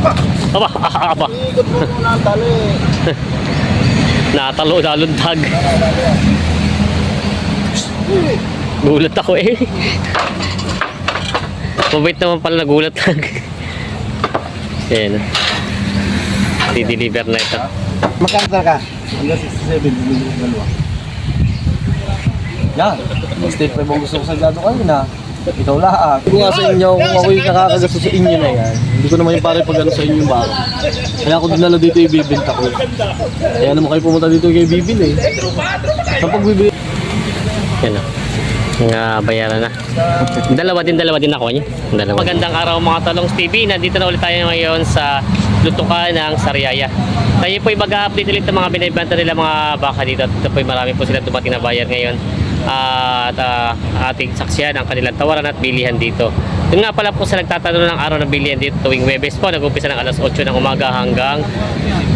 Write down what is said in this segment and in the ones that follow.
Aba! Aba, aba. Ikot mo muna ang tali. Natalo, nalundag. Gulat ako eh. Mabait naman pala nagulat lang. Ayan. Di-deliver na ito. Magkanta ka? Hanggang 67, bumili ko dalawa. Yan. Step 5 ang gusto ko sa gado kanina. Ikaw lahat. Hindi nga sa inyo, kung ako'y nakakagasto sa inyo na yan, hindi ko naman yung pare pag ano sa inyo ba. Kaya ako dinala dito ibibenta ko. Kaya naman kayo pumunta dito kayo bibili. Sa pagbibili. Yan o. Nga bayaran na. Dalawa din, dalawa din ako niya. Dalawa. Magandang araw mga talong TV. Nandito na ulit tayo ngayon sa lutukan ng Sariaya. Tayo po ay mag-update ulit ng mga binibenta nila mga baka dito. At ito po ay marami po sila dumating na bayar ngayon. at ah, ating saksiyan ang kanilang tawaran at bilihan dito. Yun nga pala po sa nagtatanong ng araw ng bilihan dito tuwing Webes po. Nag-umpisa ng alas 8 ng umaga hanggang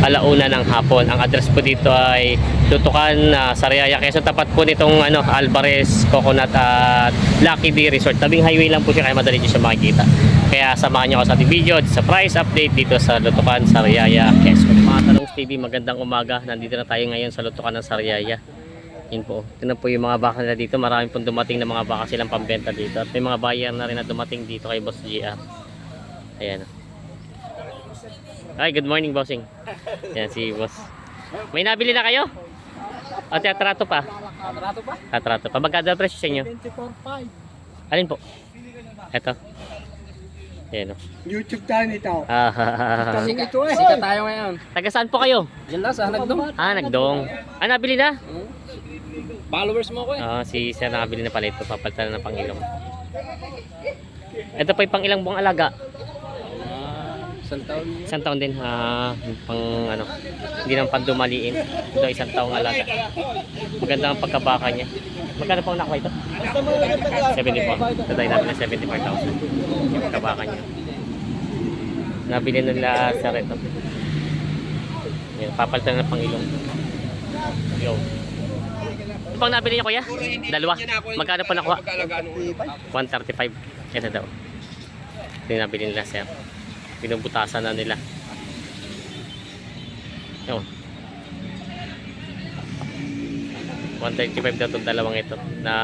alauna ng hapon. Ang address po dito ay Lutukan, uh, Sariaya, Quezon. Tapat po nitong ano, Alvarez, Coconut at Lucky D Resort. Tabing highway lang po siya kaya madali nyo siya makikita. Kaya samahan nyo ako sa ating video sa price update dito sa Lutukan, Sariaya, Quezon. Mga Tanong TV, magandang umaga. Nandito na tayo ngayon sa Lutukan ng Sariaya. Yun po. Tingnan po yung mga baka nila dito. Marami pong dumating na mga baka silang pambenta dito. At may mga buyer na rin na dumating dito kay Boss GR. Ayan. Ay, good morning, bossing. Yan si boss. May nabili na kayo? O, teatrato pa? Kamerato ba? Teatrato pa. Magkano ang presyo sa inyo? 24.5. Alin po? Ito. Ayan o. YouTube channel ito. Ah, Kasi ito eh. Sika tayo ngayon. Taga saan po kayo? Yan lang sa Hanagdong. Ah, nagdong. Ah, nabili na? Followers mo ko eh. Ah, si sir nakabili na pala ito. Papalitan na ng pangilong. Ito pa yung pangilang buong alaga. Isang taon niya. Isang taon din. Ah, pang ano. Hindi naman pandumaliin. Ito isang taong alaga. Maganda ang pagkabaka niya. Magkano ang nakuha ito? 74. Ito tayo namin na 74,000. Yung pagkabaka niya. Nabili na nila sa reto. Yan, papalitan na pang ilong. Yo. Pang nabili niya kuya? Dalawa. Magkano pa nakuha? 135. Ito daw. Ito yung nabili nila sir. Binubutasan na nila. Yo. 135 daw itong dalawang ito na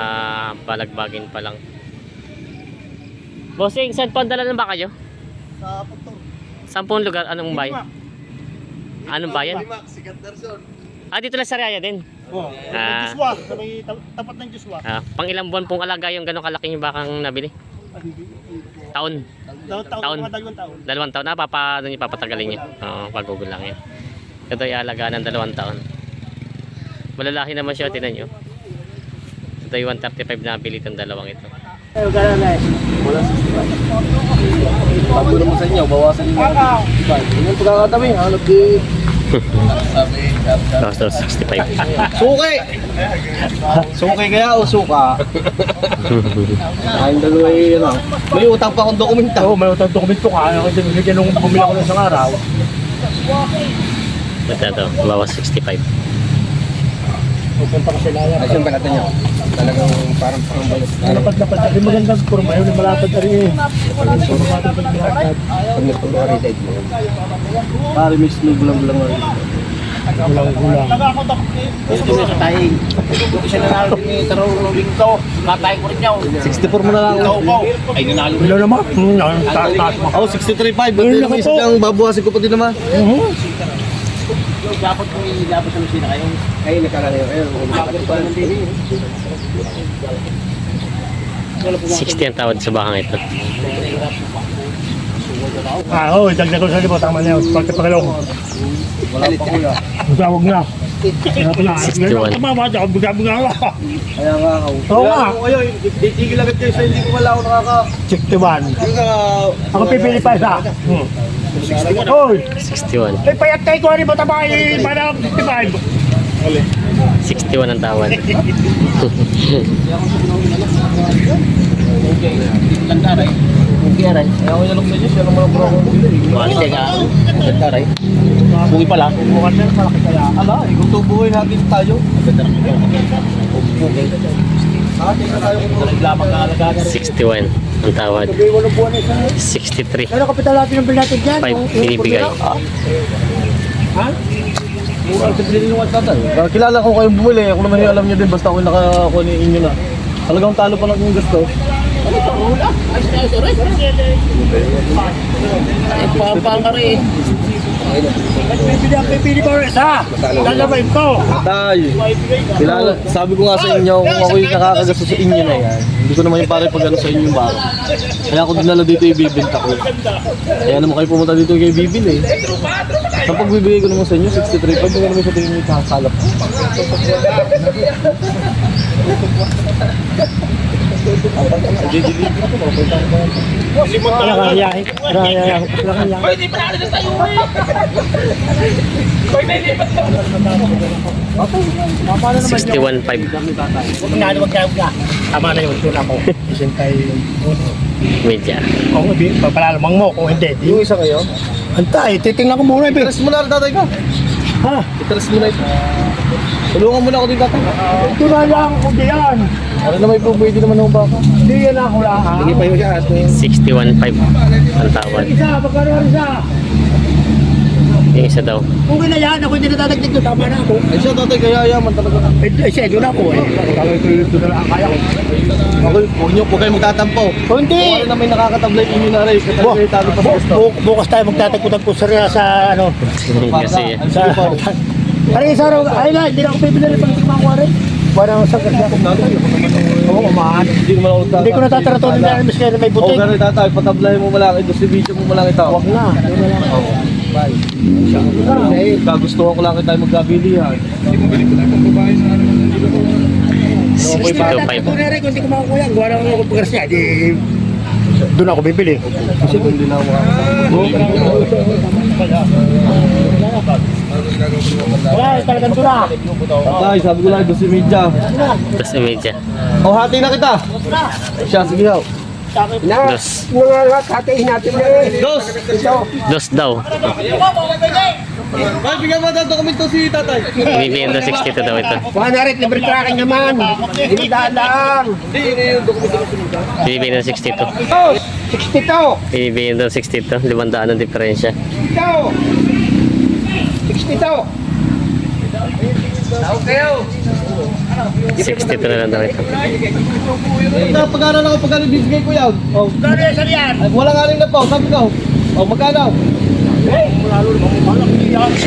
balagbagin pa lang. Bossing, saan po ang dala ng baka nyo? Sa Pagtor. Sampung lugar, anong bayan? Anong bayan? Sikat Darson. Ah, dito lang sa Raya din. Oh, Ah. Joshua, sa may ta- tapat ng Joshua. Ah, pang ilang buwan pong alaga yung gano'ng kalaki yung bakang nabili? Taon. Taon, taon, Taon. mga dalawang taon. Dalawang taon na, papa, ano nyo, papatagalin nyo. Oo, pagugol lang yan. Ito ay alaga ng dalawang taon. Malalaki naman siya, tinan nyo. Ito ay 135 na bili itong dalawang ito. Wala sa Bago naman sa inyo, bawasan niyo. Diba? Yung pagkakatabi, hanap di... Cost of 65. Suki! Suki kaya o suka? Ayun dalawa eh, ano. May utang pa akong dokumenta. Oo, may utang dokumento ka. Ano kasi bigyan nung bumili ako ng isang araw. Ito, ito, bawas 65. Pupunta ko sila yan. Ay, siyempre natin nyo. Talagang parang parang balas. Malapad na pala. Di magandang kurma yun. Malapad na rin eh. Puro natin pagbihatad. Pag tayo mo. Pare, miss mo bulang-bulang mo. Gulang-gulang. Ito sa tayo. Yung isa nanalo din ni Taro Rolling to. Matay ko rin niya. 64 mo na lang. Ay, nanalo Wala naman. Hmm, ang taas mo. Ako, 63.5. Ba't Ay, yun naku isa po. lang babawasin ko pa din naman. Mhm. Dapat kung ilabot sa masina kayo. Ay, nakalalayo kayo. Dapat pa ng TV. 60 ang tawad sa bakang ito. Ah, oo. Dagdag ko sa libo. Tama na yun. Pagkapakalong. Wala pa kuya. Magtawag na. Kaya pala. 61. Tama ba? Ako buga-buga ako. Kaya nga ako. Oo nga. Kayo, titigil agad kayo sa hindi ko wala ako nakaka... 61. Yung uh, Ako pipili pa isa. Hmm. Hoy! 61. Eh, payat tayo ko rin ba tabay? Para 55. 61 ang tawad. Quality ka. Landaray. Buhay pala. Bukas na malaki kaya. Ala, kung tubuhin natin tayo. Ganda na na rin. 61 ang tawad. 63. Pero kapital natin ang bill natin dyan. 5 binibigay. Ha? Mura sa bilhin ng tatay. Ah, Kilala ko kayong bumili. Ako naman yung alam niyo din. Basta ako nakakuha ni inyo na. Talagang talo pa lang yung gusto. Papangari. Pipili ang pipili ko isa. Lalabay ko. Tay, kilala, sabi ko nga sa inyo, kung ako yung nakakagasto sa inyo na yan, hindi ko naman yung pare pag ano sa inyo yung baro. Kaya ako dinala dito ibibenta ko. Kaya naman kayo pumunta dito kay bibili. Sa pagbibigay ko naman sa inyo, 63 pa, hindi ko naman sa tingin nyo kakasalap. Nakakayahin. Nakakayahin. Nakakayahin. 61.5. Huwag na, huwag na, huwag na. Tama na yun, doon ako. Isintay Media. Kung hindi, papalalamang mo. Kung hindi, di. Yung isa kayo, Antay, titingnan ko muna. Ibe. iteres mo na rin tatay ka. Ha? Iteres mo na ito. Tulungan mo na ako din tatay. Ito na lang, kung di yan. Ano na may pwede naman ng baka. Hindi yan ako lahat. Sige pa yun siya at 61.5 ang tawad. Isa, magkano isa? Yung isa daw. Kung na yan, ako hindi natadagdag ko. Tama na ako. Ay siya tatay, kaya yaman talaga. Eh, eh, siya, doon ako eh. Kaya na lang kaya ko. Ako, huwag niyo, huwag kayo magtatampo. Hindi, Kung ano na may nakakatablay inyo na rin, sa bu- bukas tayo magtatagpo-tagpo sa sa ano. Kasi Sa, Parang isa raw, ay na, hindi na ako rin pag kumakuha rin. Parang sa kasi ako Oo, umahan. Hindi naman ako Hindi ko natataratunan na mas kaya may Oo, butik. ganun tatay, patablay mo malaki, ito si video mo malaki tao. Huwag na. Doon na lang ako. Kagustuhan ko lang kita magkabilihan. 62.5. Ito na rin, kung hindi ko makakuha yan, gawa lang ako pagkaras niya, di... Doon ako bibili. Kasi kung hindi na ako Wala, talagang doon na. Tatay, sabi ko lang, ito si media. Tapos yung media. O, hati na kita. Siya, sige ho. Dos. Mga hatiin natin eh. Dos! Dos daw. Ay, bigyan mo daw dokumento si tatay. Bibigyan daw 62 daw ito. Kuha na rin, libre tracking naman. Hindi daan Hindi, hindi yung dokumento Sunod. Bibigyan daw 62. Oh, 62. Bibigyan daw 62. Limandaan ang diferensya. 62. 62. 62 na lang daw ito. Pag-aaral ako, pag-aaral bibigay ko yan. O, Gano'n yan, saan yan? walang aling na po, sabi ko. O, magkano?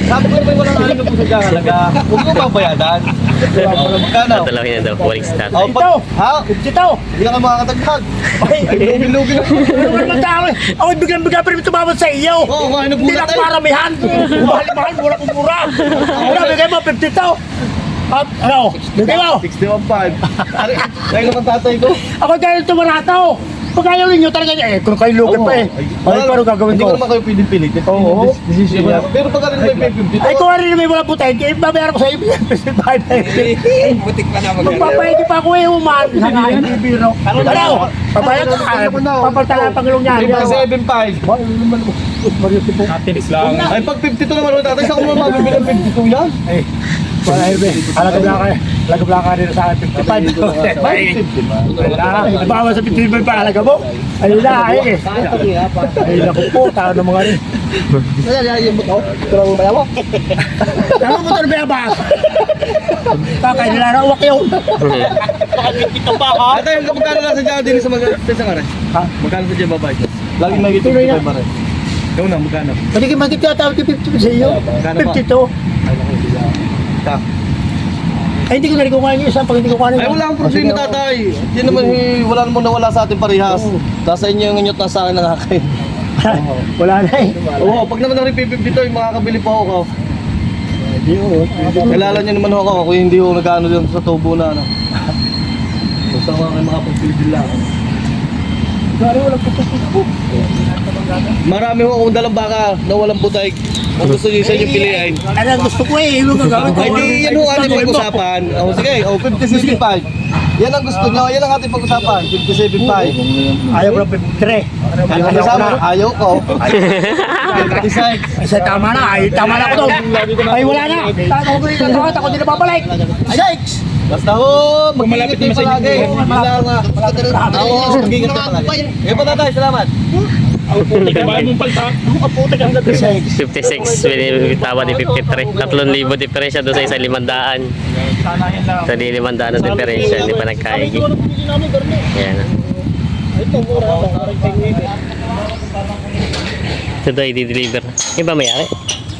Sabi ko naman walang aling na po sa dyan halaga. Huwag mo babayadan. O, magkano? Tatalawin na daw. Balik sa O, tatay. pag, ha? 62. Hindi ka makakatagtag. Ay, Ay, lugi-lugi na. Ano ba naman tao eh? Ako bigyan-bigyan pa rin tumawad sa iyo. Oo, kumain ng Hindi bulat lang eh. paramihan. Mahal-mahal, mura kung mura. Mura, bigay mo, 52. At ano, mo. 61.5. Ay, Kaya tatay ko. Ako dahil tumarato. Pag ayaw ninyo talaga, eh, kung kayo lugi pa eh. Ay, paano gagawin Hindi ko? ko naman kayo pilit-pilit. Oo. Decision niya. Pero pag ano may 50, Ay, kung ano rin may wala putay, eh, babayaran ko sa iyo. Butik pa na magkano. Magpapahigi pa ako eh, uman. Sana, hindi biro. Ano? Pabayag ka. Papaltala ang Pangulong niya. 7.5. Ay, pag 52 naman tatay, saan ko naman mabibili ng 52 yan? Wala ibe. Alaga bla ka. Alaga bla ka rin sa akin. 55. Ay, Wala. Bawa sa 55 pa alaga mo. Ayun na, ay eh. Ay, naku po. Tao ng mga rin. Ito lang ba mo? Tama mo ito na ba? Kakay nila na uwak yun. Tatay, hanggang magkano lang sa dyan din sa mga sa nga rin? Ha? Magkano sa dyan babae? Lagi may ito Tuloy na. Ikaw na, magkano? Pwede kayo tawag yung 50 sa iyo. Magkano ba? 52. Ta. Ay, hindi ko na rin kukuha niyo isang pag hindi ko kuha Ay, wala akong problema tatay. Hindi naman, eh, wala namang nawala sa atin parehas. Nasa inyo yung inyot, nasa akin ang akin. Wala na eh. Oo, pag naman na rin 52, yung makakabili pa ako. Hindi ko. Kilala niyo naman ako, ako hindi ako nag-ano dyan sa tubo na ano. Basta mga kayo makapagpilipil lang. Sorry, wala po po. Marami ho akong dalang baka na walang butay. Kung gusto niyo sa inyo piliin. Ano ang gusto ko eh. Yung gagawin ko. Ay di, yan ho ating pag-usapan. O sige, o 57.5. Yan ang gusto niyo, yan ang ating pag-usapan. 57.5. Ayaw ko lang 53. Ayaw Ayaw ko na. ayaw ko. Decide. Ay, sa tama na. Ay, tama na ako doon. Ay, wala na. Tama ko. Ako, ako din na babalik. Ay, Basta ho, mag-ingat kayo palagi. Wala nga. Ako, mag-ingat kayo palagi. Eh, pa tatay, salamat. Bayan mong palta. Ang ka hanggang 56, bitawa ni 53. 3,000 diferensya doon sa isa limandaan. Sa di limandaan ang diferensya, hindi pa nagkaigi. Yan. Ito daw i-deliver. Iba may-ari?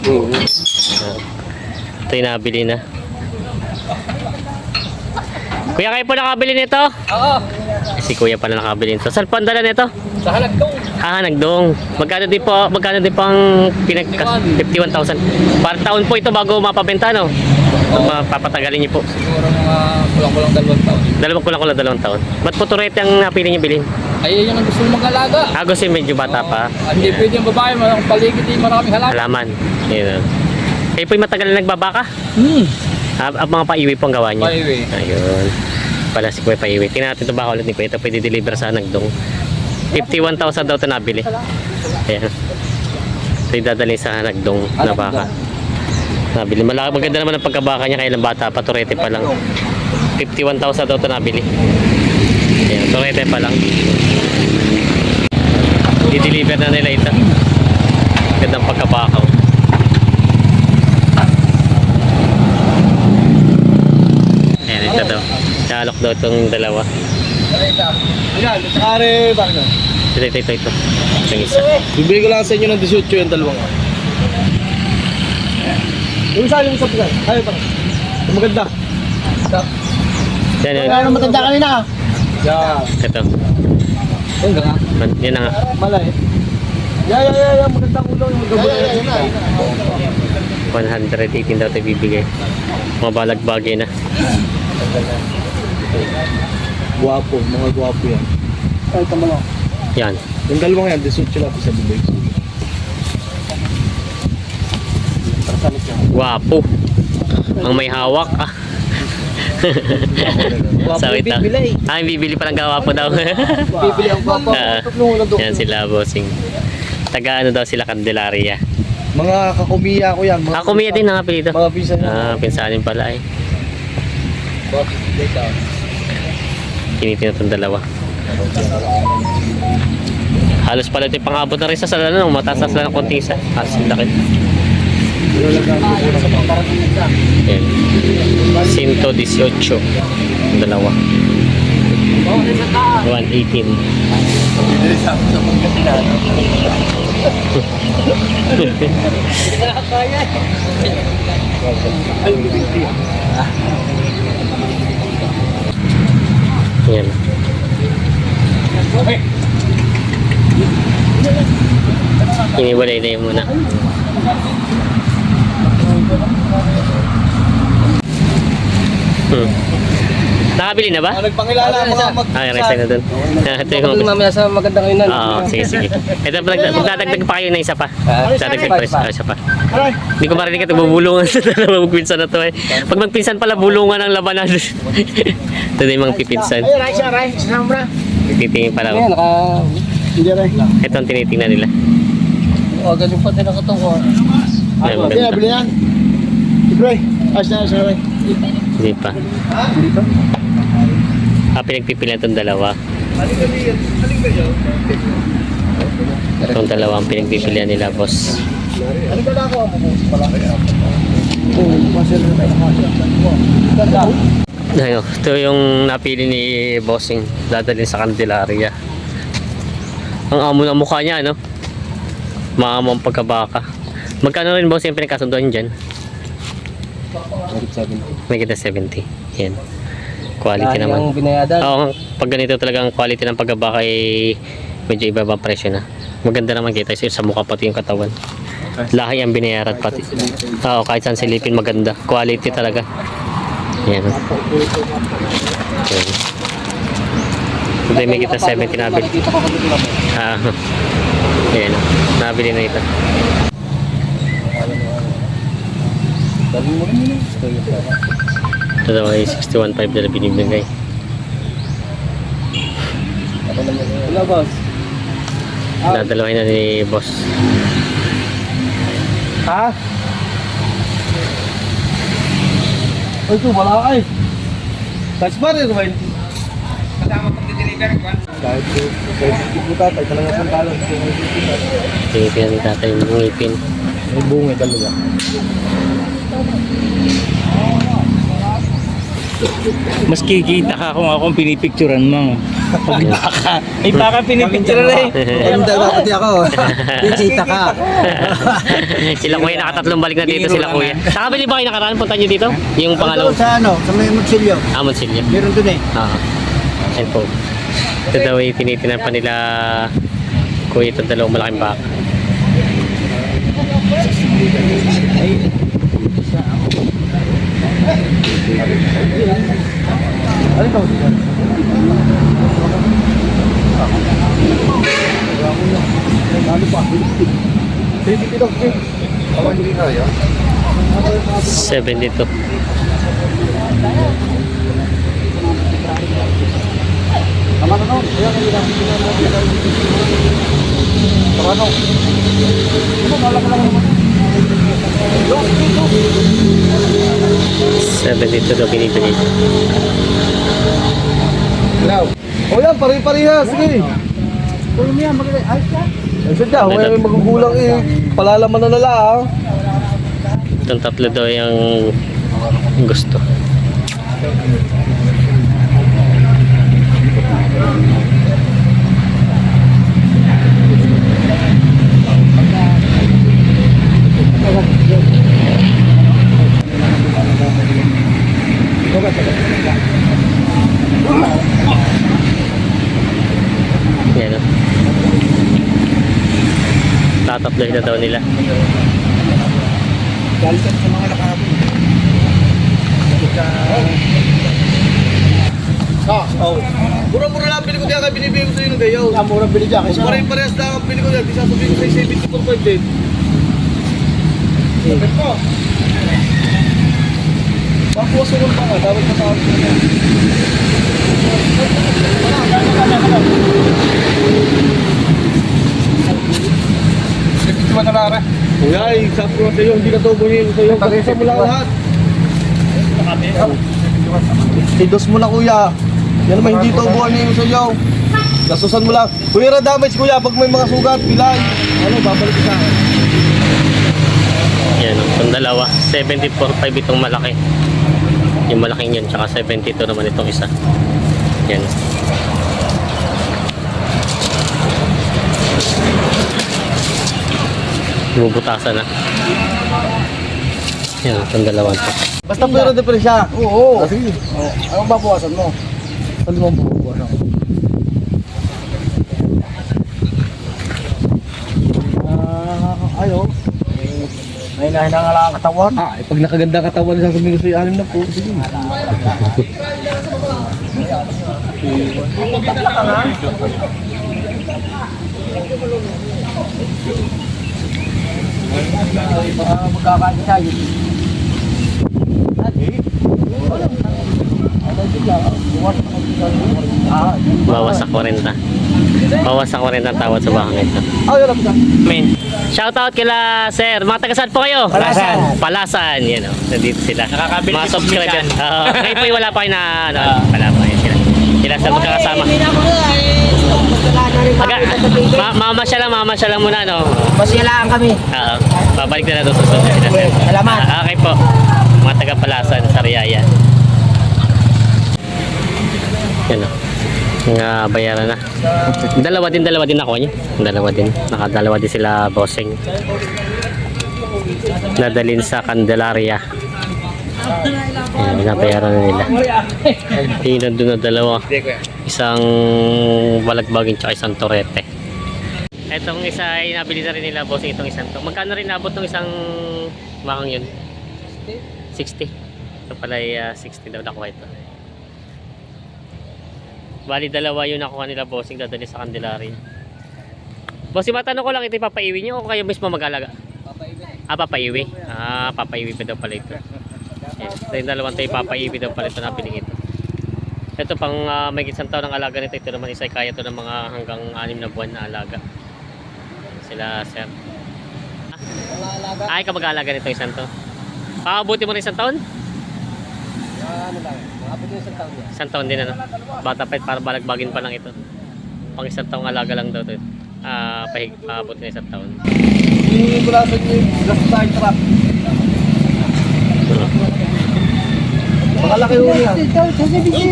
Ah. Ito yung nabili na. Kuya, kayo po nakabili nito? Oo. Si kuya pala nakabili nito. Saan po ang dala nito? Sa halagdong. Ah, nagdong. Magkano din po, magkano din po ang pinag 51,000. Para taon po ito bago mapabenta, no? Papatagalin niyo po. Siguro mga kulang-kulang dalawang taon. Dalawang kulang kulang dalawang taon. Ba't po turete ang napili niyo bilhin? Ay, yun ang gusto mong mag-alaga. Ah, gusto medyo bata pa. At hindi pwede yung babae, maraming paligid, di maraming halaman. Halaman. Yun. Kayo po yung matagal na nagbabaka? Hmm. Ah, ah, mga paiwi po ang gawa niyo? Paiwi. Ayun. Pala si Kuya Paiwi. Tingnan natin ito baka ulit ni Kuya. Ito pwede deliver sa Nagdong. 51,000 daw ito nabili. Ayan. Ito yung dadalhin sa Nagdong na baka. Nabili. Malaki, maganda naman ang pagkabaka niya kailang bata pa. Turete pa lang. 51,000 daw ito nabili. Ayan. Turete pa lang. I-deliver na nila ito. Gandang pagkabakaw. Ayan, ito daw. Nalok daw itong dalawa. Ayan, sa kare, bakit na? Ito, ito, ito, ito. Itong isa. Bibili ko lang sa inyo ng 18 yung dalawang. Yung isa, yung isa pa. Ay, pa. Yung maganda. Yan, yan. Kaya matanda kanina. Yan. Ito. Yan nga. Yan na nga. Malay. Yeah, yeah, yeah, yeah. Magandang ulo. Yung maganda. Yeah, yeah, yeah. 118 daw ito bibigay. Mga balagbagay na. Guwapo, mga guwapo yan. Ay, tama lang. Yan. Yung dalawang yan, 18 lang sa bibig. Wapo. Ang may hawak. Ah. Sawit ah. Ah, yung bibili pa ng gawa po daw. Bibili ang guwapo. Doon. Yan sila, bossing. Taga ano daw sila, Candelaria. Mga kakumiya ko yan. Mga Ah, kumiya din ang apelido. Mga pisa Ah, pinsanin pala eh. Kinitin itong dalawa. Halos pala ito pang-abot na rin sa sala no? Mataas na ng konti isa. Halos yung laki. Yan. 118. Yung dalawa. 118. Yan. Iniwalay na yun muna. Hmm. Nakabili na ba? Ah, nagpangilala ang mga mag... Ah, rest na dun. Ah, Ito yung mamaya sa magandang kainan. Oo, sige, sige. Ito, magdag- magdadagdag pa kayo ng isa pa. Magdadagdag pa isa, isa pa. Hindi ko marinig ito, bubulungan sa dalawa magpinsan na to eh. Pag magpinsan pala, bulungan ang labanan. ito na yung mga pipinsan. Ay, Rai, siya, Rai. Sinama na. Titingin pala. Ayan, naka... Hindi rin. Ito ang tinitingnan nila. O, ganun pa din ako ito ko. Ay, Hindi, maganda. nabili yan. Ray, ayos na, ayos na, Ray. Hindi pa. Ah, pinagpipilian itong dalawa. Itong dalawa ang pinagpipilian nila, boss. Ano ba ako? Ayun, ito yung napili ni Bossing. Dadalhin sa Candelaria. Ang amo ng mukha niya, ano? Maamo ang pagkabaka. Magkano rin boss yung pinagkasunduan dyan? May kita 70. Yan. Quality naman. Yung binayadan. Oo, pag ganito talaga ang quality ng pagkabaka ay medyo iba ba presyo na. Maganda naman kita sa mukha pati yung katawan. Lahi ang binayaran pati. Oo, kahit saan silipin maganda. Quality talaga. Yan. Yan. Ito may kita 70 nabili. Ah, yan. Nabili na ito. Dali mo rin yun. Ito daw ay 61.5 na binibigay. Wala, boss. Dadalawahin na ni boss. Ha? Ay, ito, wala ka eh. Vice Mario, 20. Kahit kahit hindi po tatay, talaga pong talang. Tinitin ni tatay ngipin. May bunga dalawa. Mas kikita ka kung akong pinipicturan mo. Pag baka, ay baka pinipicturan na eh. Ay, hindi dapat ako. Pichita ka. sila kuya nakatatlong balik na dito sila kuya. Saka bili ba kayo nakaraan? Punta nyo dito? Yung pangalawang Sa ano, sa may Magsilyo. Amon Silya. Meron dun eh. Ah. Ayun po. Ito daw ay tinitinan pa nila kuya itong dalawang malaking baka. Ano ito? Ano pa? Baby kilo, eh. Awan hindi kaya. 72. Tama na no? Ayan, ayan, ayan. Tama no? Ano, malaki lang naman. 72 daw binibili. Now. O yan, pare-pareha. Sige. Kung niya, magiging ayos ka. Ay, sadya, may magugulang eh. Palalaman na nala ah. Itong tatlo daw yung gusto. Yan o. Na daw nila. Galitan sa mga nakapin. Ah, oh. Mura-mura lang pili ko diyan kaya binibigay ko sa ng gayaw. Ah, mura bili diyan. Kung pare-parehas lang ang pili ko diyan, di sasabihin ko sa 74.5 din. Sabi ko. Bakuha sa pa nga, dapat ka sa akin. Nagtitiwa na lara. Kuya, sabi ko sa iyo, hindi to buhin sa iyo. Pag-isa mo lang lahat. Idos mo na kuya. Yan naman hindi to buhanin sa iyo. Nasusan mo lang. Kuya, na damage kuya pag may mga sugat, pilay. Ano, babalik sa akin. Yan, itong dalawa. 74.5 itong malaki. Yung malaking yun, tsaka 72 naman itong isa. Yan. Bubutasan na. Yan, itong dalawa to. Basta pera de presya. Oo. Ah, sige. Anong babawasan mo? Ano mo babawasan? Ah, ayo. May nahin ang ala katawan. Ah, eh, pag nakaganda katawan, sasabihin ko sa iyo, anim na po. Sige. Magkakain tayo. Ah, Bawas sa 40. Bawas sa 40 ang tawad sa bakang ito. oh, yun lang. Men. Shoutout kila sir. Mga taga-saan po kayo? Palasan. Palasan. Yan o. Nandito sila. Nakakabili Mga subscriber. Oo. ngayon po yung wala pa kayo na ano. Wala pa kayo sila. Sila sa magkakasama. Aga, ma mama siya lang, mama siya lang muna, no? Masyalaan kami. Oo. babalik na natin sa susunod sila, sir. Salamat. Ah, okay po. Mga taga-palasan sa Riyaya. Yan o. Nga bayaran na. Dalawa din, dalawa din ako niya. Dalawa din. Nakadalawa din sila bossing. Nadalin sa Candelaria. Ayan, binabayaran na nila. Yung nandun na dalawa. Isang balagbagin tsaka isang torete. Etong isa ay nabili na rin nila bossing itong isang to. Magkano rin nabot ng isang bakang yun? 60. Ito pala ay ah, 60 daw nakuha ito. Bali dalawa yung nakuha nila bossing dadali sa Candelaria. Bossing matanong ko lang ito ipapaiwi nyo o kayo mismo mag-alaga? Ah, papaiwi. Ah, papaiwi pa daw pala ito. Ito yung dalawang tayo papaiwi daw pala ito na piling ito. Ito pang uh, may isang taon ng alaga nito. Ito naman isa kaya ito ng mga hanggang anim na buwan na alaga. Sila sir. Ay, ka mag-aalaga nito isang to. Pakabuti mo rin isang taon? ano lang, makapit na isang taon yan. Isang taon din ano. Bata pa para balagbagin pa lang ito. Pang isang taong alaga lang daw to. Ah, pahig paabot na isang taon. Hinihingi ko lang sa inyo yung gas side trap. Makalaki ho niya.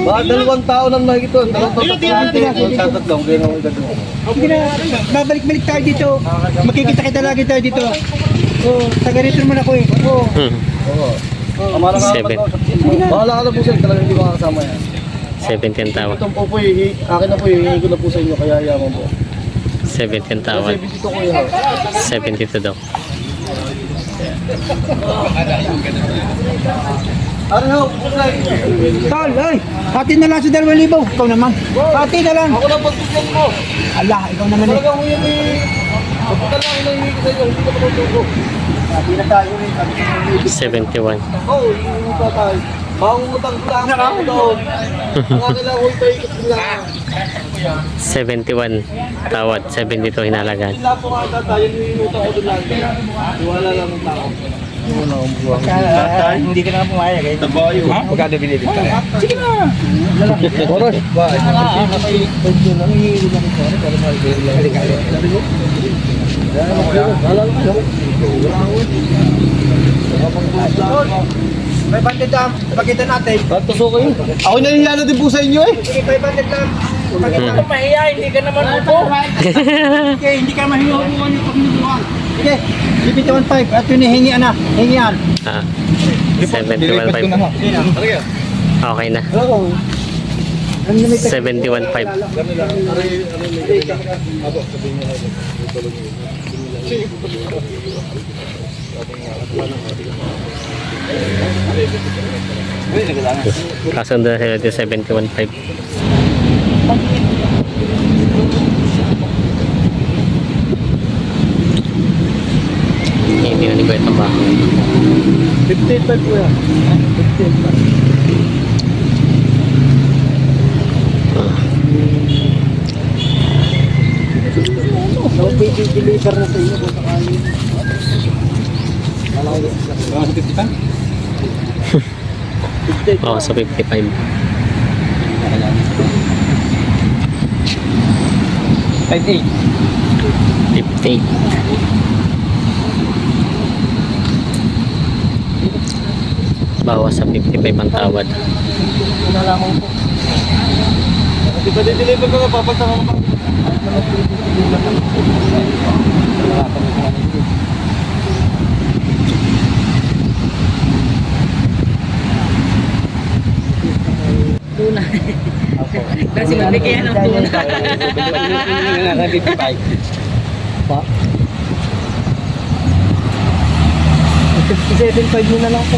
Baka dalawang tao nang nakikita. Dalawang tao sa tatlong. Kaya igad Sige na, babalik-balik tayo dito. Makikita kita lagi tayo dito. Oh, taga rito naman ako eh. Oh. Hmm. Oo. Amara ka Seven. Bahala ka na po sir. Talagang hindi makakasama yan. 17 tawad. Itong po po, eh, akin na po, hihingi ko na po sa inyo. Kaya yaman po. 17 Kasi tawad. dito ko yun. 72 daw. Tol, ay! Hati na lang sa dalawang libaw. Ikaw naman. Hati na lang. Ako na pagtugyan mo. Ala, ikaw naman eh. Talagang huyan eh. Kapunta lang ang ko sa inyo. Hindi ka matutugo. Hati na tayo ko lady. 71. Oo, oh, hihingi pa tayo. Mangungutang ko lang ako doon. Ang lang, huwag tayo ikot lang. 71 tawad. 72 hinalagan. Sila po nga tayo, hinihintang ko doon lang. Iwala lang ng tao. Wala akong buwang. Hindi ka na pumayag eh. Ha? Magkano binibig ka? Sige na. Boros. May bandit lang. Pakita natin. Ba't tuso kayo? Ako nahihiya na din po sa inyo eh. Sige, may bandit lang. Pakita Hmm. mahiya, hindi ka naman upo. Okay, hindi ka mahiya upuan yung pagmubuhan. Sige, 71.5 at yun hihingi na. Hingian. Ah, 71.5. Okay na. Oo. 71.5. Kasundo na sila dito 71.5. Hindi na ni Kuya ito ba? 58 po yan. 58 So, deliver na sa inyo kung sakali. Oo, sa 55. Five eight. 58. Bawas sa 55 ang tawad. Nalaman po. Di ba di-deliver ko na papagta ko pa? Kasi mabigyan ng tuna. Pa? 57.5 nyo na lang po.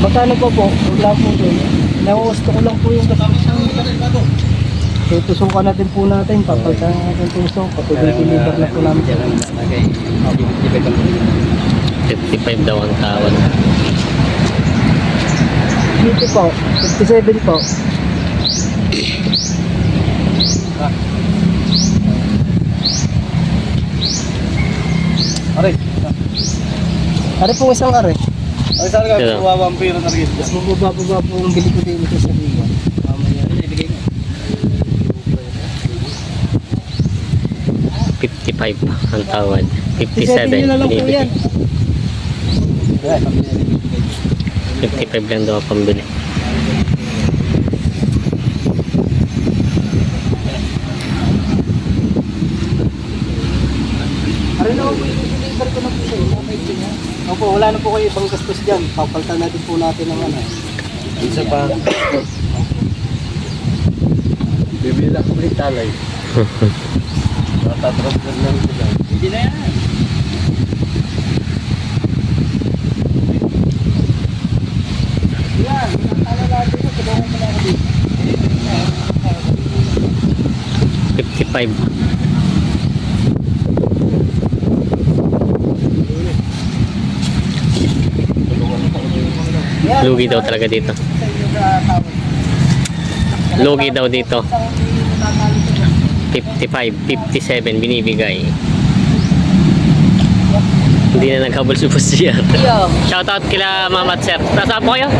Magkano pa po? Wala po doon. Nauusto ko lang po yung gastos ng So, tusukan natin po natin. Papagtan natin tuso. Patuloy-deliver na po namin. 55 daw ang tawad. Dito po. 57 po. Are. Are po isang are. Ay, saan ka? Sino? Kuha vampiro na rin. Mas mababa po ang bili ko din ito sa Riga. Mamaya. Ibigay mo. 55 ang tawad. 57 57. nyo na lang po yan. 55 lang daw ang pambili. Are na po i-deliver ko na po sa inyo. Kahit niya. Opo, wala na po kayo ibang gastos dyan. Papalitan natin po natin ng ano. Isa pa. Bibili lang ko ng talay. Tatransfer lang sila. Hindi na yan. Yan, nakakala natin yun. Tulungan mo na ako dito. 55. Lugi daw talaga dito. Lugi daw dito. 55, 57 binibigay. Hindi na naghabol si JR. Yo. Shoutout kila Mama at Sir. Nasaan po kayo?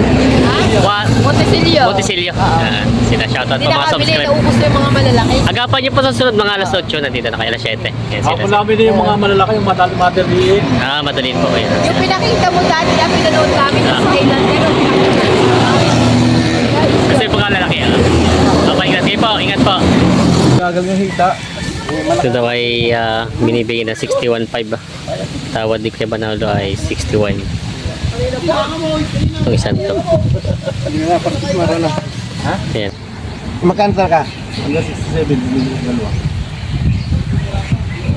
Wa Montesilio. Monticelio. Ah, sila shoutout Hindi po mga nakabili, subscribe. naubos na yung mga malalaki. Agapan niyo po sa sunod mga alas 8 nandito na kayo alas 7. Yan sila. Ako namin yung mga malalaki, yung madali madaliin. Ah, madalin po kayo. Yung pinakita mo dati na pinanood namin sa kailan pero Kasi po lalaki. ah. Okay, ingat kayo po. Ingat po. Gagal yung hita. Ito daw ay ah, binibigay na 61.5. ah. Tawad ni Kuya Banalo ay 61. Itong isang to. Ayan. Magkano ka? Hanggang 67, bumili yung dalawa.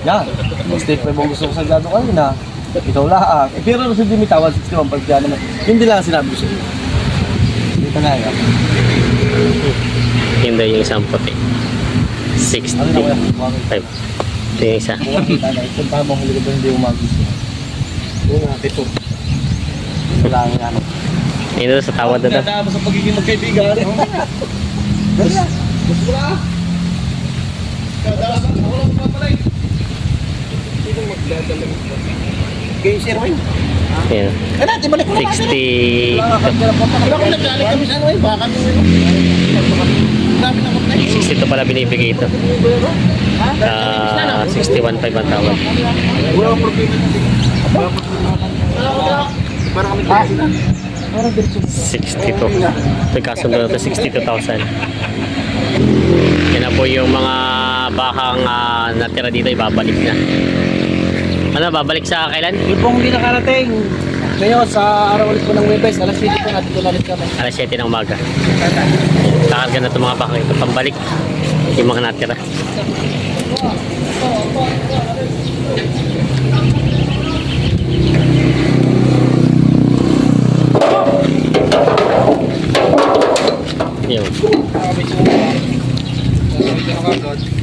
Yan. Stay pa yung gusto ko sa gado kanina. Ikaw lahat. Eh, pero si Jimmy tawad 61 pag dyan naman. Yun din lang ang sinabi ko sa iyo. Dito na yan. Yun daw yung isang puti. Ano na kuya? 65. Ito yung isa. Na. Kung tama huli ka ba hindi mo. Oo nga, ito. Wala nga. Ayun daw sa tawad na daw. Nadama sa pagiging magkaibigan. Game sir, wait. Ayan. Kaya natin, balik mo 60. Wala ko naglalagay kami sa ano. Baka kami na 62 pala binibigay ito. Ah, 61.5 ang. Para kami kaya 62. Nagkasundo na ito, 62,000. Yan na po yung mga bakang ah, natira dito, ibabalik na. Ano, babalik sa kailan? Yung pong hindi nakarating. Ngayon, sa araw ulit po ng Webes, alas 7 po natin ulit kami. Alas 7 ng umaga. Kakarga na itong mga baka ito. Pambalik. Yung mga natira. Yun. Yun.